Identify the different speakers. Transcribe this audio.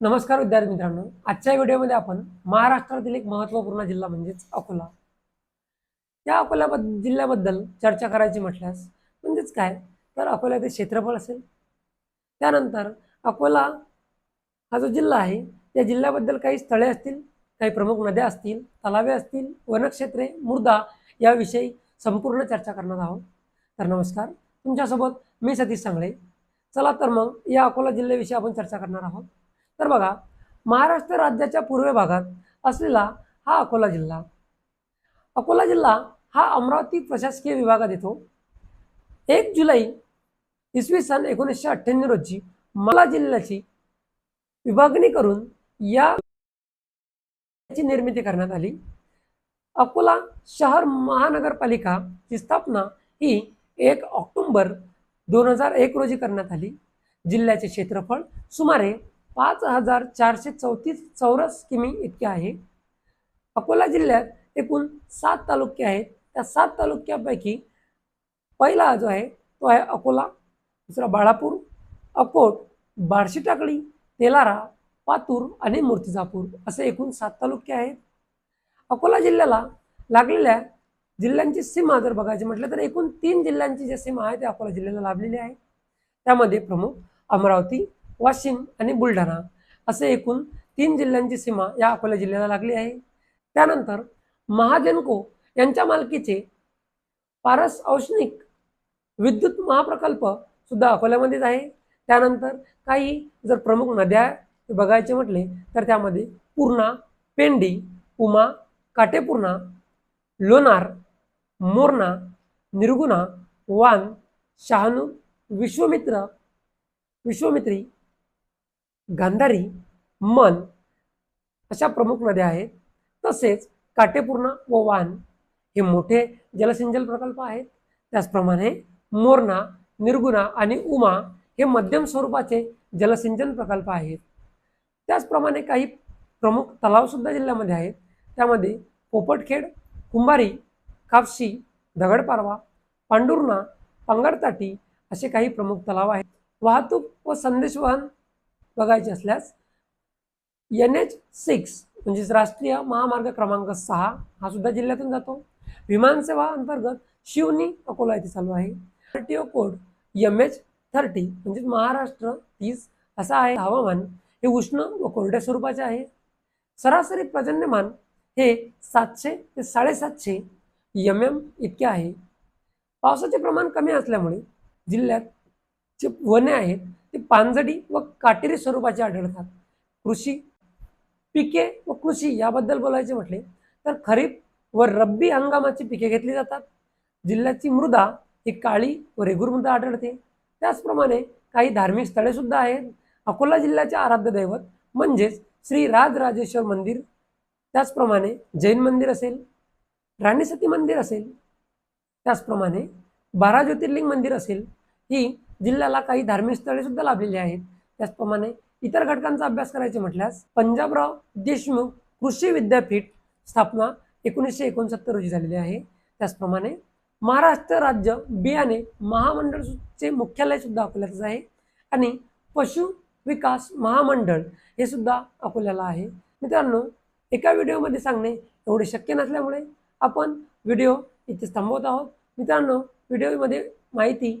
Speaker 1: नमस्कार विद्यार्थी मित्रांनो. आजच्या व्हिडिओमध्ये आपण महाराष्ट्रातील एक महत्त्वपूर्ण जिल्हा म्हणजेच अकोला. या अकोला जिल्ह्याबद्दल चर्चा करायची म्हटल्यास म्हणजेच काय? तर अकोल्याचे क्षेत्रफळ असेल. त्यानंतर अकोला हा जो जिल्हा आहे त्या जिल्ह्याबद्दल काही स्थळे असतील काही प्रमुख नद्या असतील तलावे असतील वनक्षेत्रे मृदा याविषयी संपूर्ण चर्चा करणार आहोत. तर नमस्कार. तुमच्यासोबत मी सतीश सांगळे. चला तर मग या अकोला जिल्ह्याविषयी आपण चर्चा करणार आहोत. तर बघा महाराष्ट्र राज्याच्या पूर्व भागात असलेला हा अकोला जिल्हा. अकोला जिल्हा हा अमरावती प्रशासकीय विभागात येतो. एक जुलै इसवी सन एकोणीसशे अठ्ठ्याण्णव रोजी मला जिल्ह्याची विभागणी करून याची निर्मिती करण्यात आली. अकोला शहर महानगरपालिका ची स्थापना ही एक ऑक्टोंबर दोन हजार एक रोजी करण्यात आली. जिल्ह्याचे क्षेत्रफळ सुमारे पाच हजार चारशे चौतीस चौरस किमी इतके आहे. अकोला जिल्ह्यात एकूण सात तालुके आहेत. त्या सात तालुक्यापैकी पहिला जो आहे तो आहे अकोला दुसरा बाळापूर अकोट बार्शी टाकळी तेलारा पातूर आणि मूर्तिजापूर असे एकूण सात तालुके आहेत. अकोला जिल्ह्याला लागलेल्या जिल्ह्यांची सीमा जर बघायची म्हटलं तर एकूण तीन जिल्ह्यांची जी सीमा आहे ती अकोला जिल्ह्याला लाभलेली आहे. त्यामध्ये प्रमुख अमरावती वाशिम आणि बुलढाणा असे एकूण तीन जिल्ह्यांची सीमा या अकोला जिल्ह्याला लागली आहे. त्यानंतर महाजनको यांच्या मालकीचे पारस औष्णिक विद्युत महाप्रकल्प सुद्धा अकोल्यामध्येच आहे. त्यानंतर काही जर प्रमुख नद्या बघायचे म्हटले तर त्यामध्ये पूर्णा पेंडी उमा काटेपूर्णा लोणार मोरणा निर्गुणा वान शहानू विश्वमित्र विश्वमित्री गांधारी मन अशा प्रमुख नद्या आहेत. तसेच काटेपूर्णा व वान हे मोठे जलसिंचन प्रकल्प आहेत. त्याचप्रमाणे मोरणा निर्गुणा आणि उमा हे मध्यम स्वरूपाचे जलसिंचन प्रकल्प आहेत. त्याचप्रमाणे काही प्रमुख तलावसुद्धा जिल्ह्यामध्ये आहेत. त्यामध्ये पोपटखेड कुंभारी कापशी दगडपारवा पांडुर्णा पंगडताटी असे काही प्रमुख तलाव आहेत. वाहतूक व संदेशवहन बघायचे असल्यास एन एच सिक्स म्हणजेच राष्ट्रीय महामार्ग क्रमांक सहा हा सुद्धा जिल्ह्यातून जातो. विमानसेवा अंतर्गत शिवनी अकोला येथे चालू आहे. R T O code M H thirty म्हणजेच महाराष्ट्र तीस असा आहे. हवामान हे उष्ण व कोरड्या स्वरूपाचे आहे. सरासरी पर्जन्यमान हे सातशे ते साडेसातशे एम एम इतके आहे. पावसाचे प्रमाण कमी असल्यामुळे जिल्ह्यात जे वने आहेत ते पानझडी व काटेरी स्वरूपाचे आढळतात. कृषी पिके व कृषी याबद्दल बोलायचे म्हटले तर खरीप व रब्बी हंगामाची पिके घेतली जातात. जिल्ह्याची मृदा ही काळी व रेगूर मृदा आढळते. त्याचप्रमाणे काही धार्मिक स्थळे सुद्धा आहेत. अकोला जिल्ह्याचे आराध्य दैवत म्हणजेच श्री राजराजेश्वर मंदिर. त्याचप्रमाणे जैन मंदिर असेल राणीसती मंदिर असेल त्याचप्रमाणे बारा ज्योतिर्लिंग मंदिर असेल ही जिल्ह्याला काही धार्मिक स्थळे सुद्धा लाभलेली आहेत. त्याचप्रमाणे इतर घटकांचा अभ्यास करायचे म्हटल्यास पंजाबराव देशमुख कृषी विद्यापीठ स्थापना एकोणीसशे एकोणसत्तर रोजी झालेली आहे. त्याचप्रमाणे महाराष्ट्र राज्य बियाणे महामंडळचे मुख्यालय सुद्धा अकोल्यातच आहे आणि पशु विकास महामंडळ हे सुद्धा अकोल्याला आहे. मित्रांनो एका व्हिडिओमध्ये सांगणे एवढे शक्य नसल्यामुळे आपण व्हिडिओ इथे थांबवत आहोत. मित्रांनो व्हिडिओमध्ये माहिती